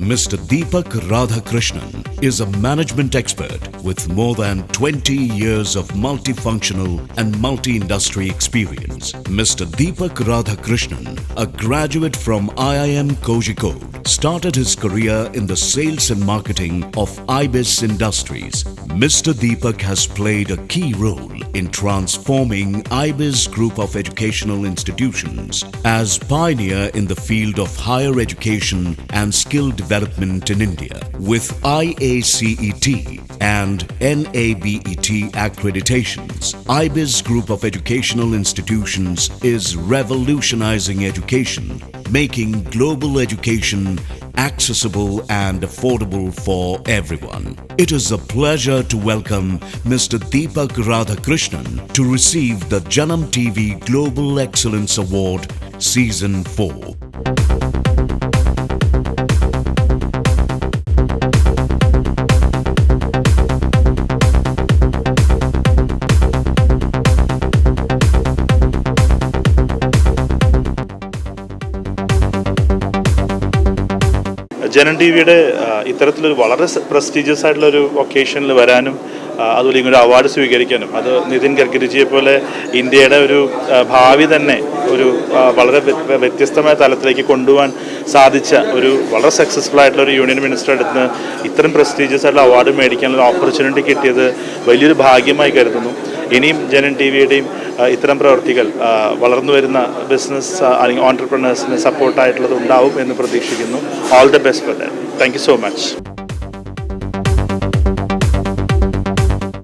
Mr. Deepak Radhakrishnan is a management expert with more than 20 years of multifunctional and multi-industry experience. Mr. Deepak Radhakrishnan, a graduate from IIM Kozhikode, started his career in the sales and marketing of IBIS Industries. Mr. Deepak has played a key role in transforming IBIS Group of Educational Institutions as pioneer in the field of higher education and skill development in India. With IACET and NABET accreditations, IBIS Group of Educational Institutions is revolutionizing education, making global education accessible and affordable for everyone. It is a pleasure to welcome Mr. Deepak Radhakrishnan to receive the Janam TV Global Excellence Award Season 4. Janam T വിയുടെ ഇത്തരത്തിലൊരു വളരെ prestigious ആയിട്ടുള്ള ഒരു ഒക്കേഷനിൽ വരാനും അതുപോലെ ഇങ്ങനെ award സ്വീകരിക്കാനും. അത് നിതിൻ ഗഡ്കരിജിയെ പോലെ ഇന്ത്യയുടെ ഒരു ഭാവി തന്നെ ഒരു വളരെ വ്യ- വ്യത്യസ്തമായ തലത്തിലേക്ക് കൊണ്ടുപോകാൻ സാധിച്ച ഒരു വളരെ സക്സസ്ഫുൾ ആയിട്ടുള്ള ഒരു യൂണിയൻ മിനിസ്റ്റർ അടുത്ത് ഇത്രയും പ്രസ്റ്റീജിയസ് ആയിട്ടുള്ള അവാർഡ് മേടിക്കാനുള്ള ഓപ്പർച്യൂണിറ്റി കിട്ടിയത് വലിയൊരു ഭാഗ്യമായി കരുതുന്നു. ഇനിയും ജനൻ ടി വിയുടെയും ഇത്തരം പ്രവർത്തികൾ വളർന്നു വരുന്ന ബിസിനസ് അല്ലെങ്കിൽ ഓൺടർപ്രണേഴ്സിന് സപ്പോർട്ടായിട്ടുള്ളത് ഉണ്ടാവും എന്ന് പ്രതീക്ഷിക്കുന്നു. All the best for that thank you so much